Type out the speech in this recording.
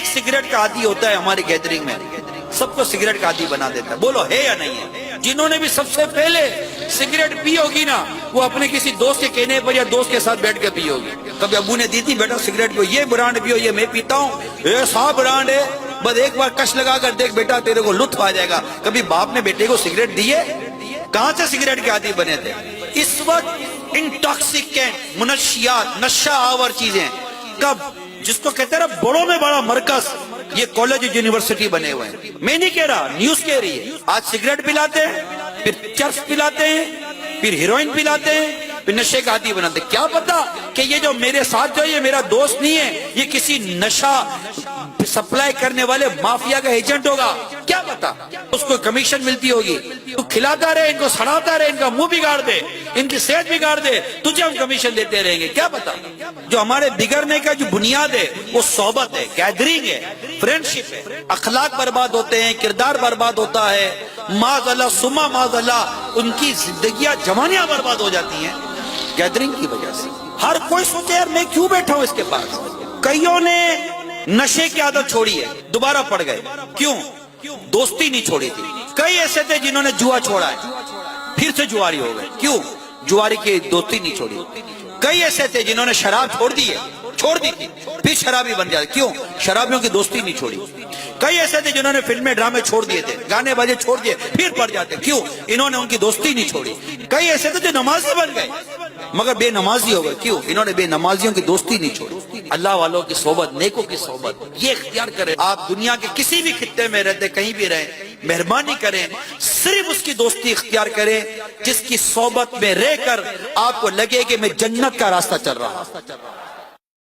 ایک سگریٹ کا عادی ہوتا ہے ہماری گیدرنگ میں۔ سب کو سگریٹ کا عادی بنا دیتا ہے۔ بولو، ہے یا نہیں ہے؟ جنہوں نے بھی سب سے پہلے سگریٹ پی ہوگی نا، وہ اپنے کسی دوست کے کہنے پر یا دوست کے ساتھ بیٹھ کے پی ہوگی۔ کبھی ابو نے دی تھی بیٹا، سگریٹ پیو، یہ برانڈ پیو، یہ میں پیتا ہوں۔ ایسا برانڈ ہے۔ بس ایک بار کش لگا کر دیکھ، بیٹا، تیرے کو لطف آ جائے گا۔ کبھی باپ نے بیٹے کو سگریٹ دیے کہاں سے سگریٹ کے عادی بنے تھے؟ اس وقت انٹاکسیکینٹ، منشیات، نشہ آور چیزیں۔ کب؟ جس کو کہتے ہیں نا، بڑوں میں بڑا مرکز، یہ کالج یونیورسٹی بنے ہوئے ہیں۔ میں نہیں کہہ رہا، نیوز کہہ رہی ہے۔ آج سگریٹ پلاتے ہیں، پھر چرس پلاتے ہیں، پھر ہیروئن پلاتے ہیں پھر نشے کا عادی بناتے کیا پتا کہ یہ جو میرے ساتھ جو یہ میرا دوست نہیں ہے، یہ کسی نشہ سپلائی کرنے والے مافیا کا ایجنٹ ہوگا۔ کیا پتا اس کو کمیشن ملتی ہوگی۔ تو کھلاتا رہے، ان کو سڑاتا رہے، ان کا منہ بگاڑ دے، ان کی صحت بگاڑ دے، تجھے ہم کمیشن دیتے رہیں گے۔ کیا پتا جو ہمارے بگڑنے کا جو بنیاد ہے، وہ صحبت ہے گیدرنگ ہے فرینڈشپ ہے۔ اخلاق برباد ہوتے ہیں، کردار برباد ہوتا ہے۔ معاذ اللہ، سما معاذ اللہ، ان کی زندگیاں، جوانیاں برباد ہو جاتی ہیں۔ گیدرنگ کی وجہ سے۔ ہر کوئی سوچے یار میں کیوں بیٹھا ہوں اس کے پاس؟ کئیوں نے نشے کی عادت چھوڑی ہے؟ دوبارہ پڑ گئے۔ کیوں؟ دوستی نہیں چھوڑی تھی۔ کئی ایسے تھے جنہوں نے جوا چھوڑا ہے۔ پھر سے جواری ہو گئے۔ کیوں؟ جواری کی دوستی نہیں چھوڑی۔ کئی ایسے تھے جنہوں نے شراب چھوڑ دی ہے۔ چھوڑ دی تھی۔ پھر شرابی بن جاتے۔ کیوں؟ شرابیوں کی دوستی نہیں چھوڑی۔ کئی ایسے تھے جنہوں نے فلمیں، ڈرامے چھوڑ دیے تھے۔ گانے بازے چھوڑ دیے۔ پھر پڑ جاتے۔ کیوں؟ انہوں نے ان کی دوستی نہیں چھوڑی۔ کئی ایسے تھے جو نمازی بن گئے۔ مگر بے نمازی ہو گئے۔ کیوں؟ انہوں نے بے نمازیوں کی دوستی نہیں چھوڑی۔ اللہ والوں کی صحبت، نیکوں کی صحبت۔ یہ اختیار کریں۔ آپ دنیا کے کسی بھی خطے میں رہتے، کہیں بھی رہیں، مہربانی کریں۔ صرف اس کی دوستی اختیار کریں جس کی صحبت میں رہ کر آپ کو لگے کہ میں جنت کا راستہ چل رہا ہوں۔